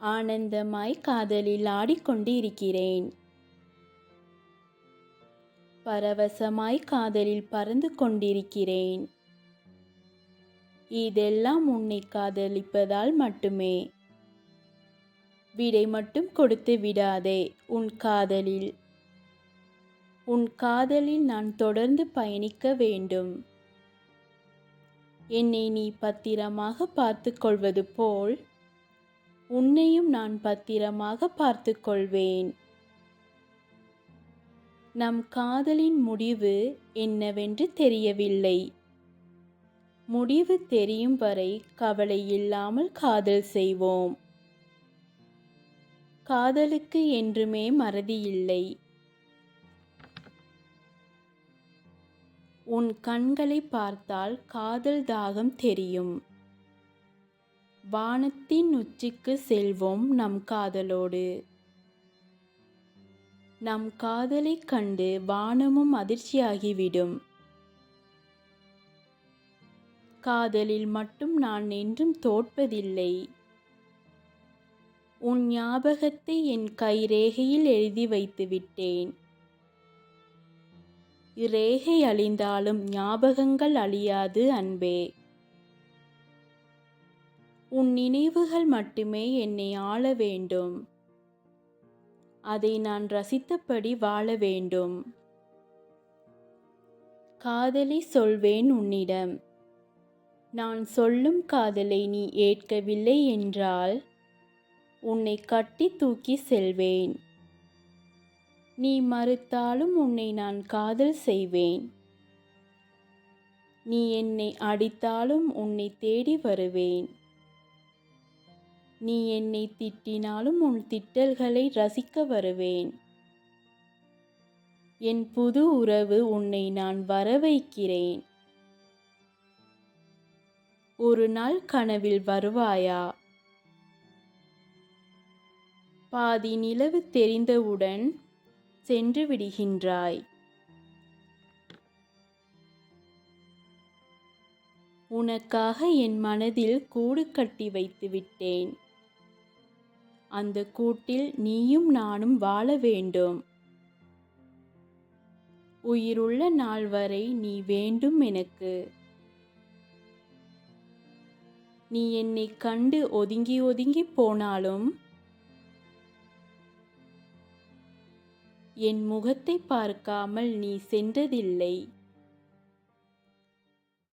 ஆனந்தமாய் காதலில் ஆடிக்கொண்டு இருக்கிறேன் பரவசமாய் காதலில் பறந்து கொண்டிருக்கிறேன். இதெல்லாம் உன்னை காதலிப்பதால் மட்டுமே. விடை மட்டும் கொடுத்து விடாதே உன் காதலில். உன் காதலில் நான் தொடர்ந்து பயணிக்க வேண்டும். என்னை நீ பத்திரமாக பார்த்து கொள்வது போல் உன்னையும் நான் பத்திரமாக பார்த்து கொள்வேன் நம் காதலின் முடிவு என்னவென்று தெரியவில்லை. முடிவு தெரியும் வரை கவலை இல்லாமல் காதல் செய்வோம். காதலுக்கு என்றுமே மறதி இல்லை. உன் கண்களை பார்த்தால் காதல் தாகம் தெரியும். வானத்தின் உச்சிக்கு செல்வோம் நம் காதலோடு. நம் காதலைக் கண்டு வானமும் அதிர்ச்சியாகிவிடும். காதலில் மட்டும் நான் என்றும் தோற்பதில்லை. உன் ஞாபகத்தை என் கைரேகையில் எழுதி வைத்து விட்டேன். ரேகை அழிந்தாலும் ஞாபகங்கள் அழியாது அன்பே. உன் நினைவுகள் மட்டுமே என்னை ஆள வேண்டும். அதை நான் ரசித்தபடி வாழ வேண்டும். காதலை சொல்வேன் உன்னிடம். நான் சொல்லும் காதலை நீ ஏற்கவில்லை என்றால் உன்னை கட்டி தூக்கி செல்வேன். நீ மறுத்தாலும் உன்னை நான் காதல் செய்வேன். நீ என்னை அடித்தாலும் உன்னை தேடி வருவேன். நீ என்னை திட்டினாலும் உன் திட்டல்களை ரசிக்க வருவேன். என் புது உறவு உன்னை நான் வர வைக்கிறேன் ஒரு நாள் கனவில் வருவாயா? பாதி நிலவு தெரிந்தவுடன் சென்று விடுகின்றாய். உனக்காக என் மனதில் கூடு கட்டி வைத்து விட்டேன். அந்த கூட்டில் நீயும் நானும் வாழ வேண்டும். உயிருள்ள நாள் வரை நீ வேண்டும் எனக்கு. நீ என்னை கண்டு ஒதுங்கி ஒதுங்கி போனாலும் என் முகத்தை பார்க்காமல் நீ சென்றதில்லை.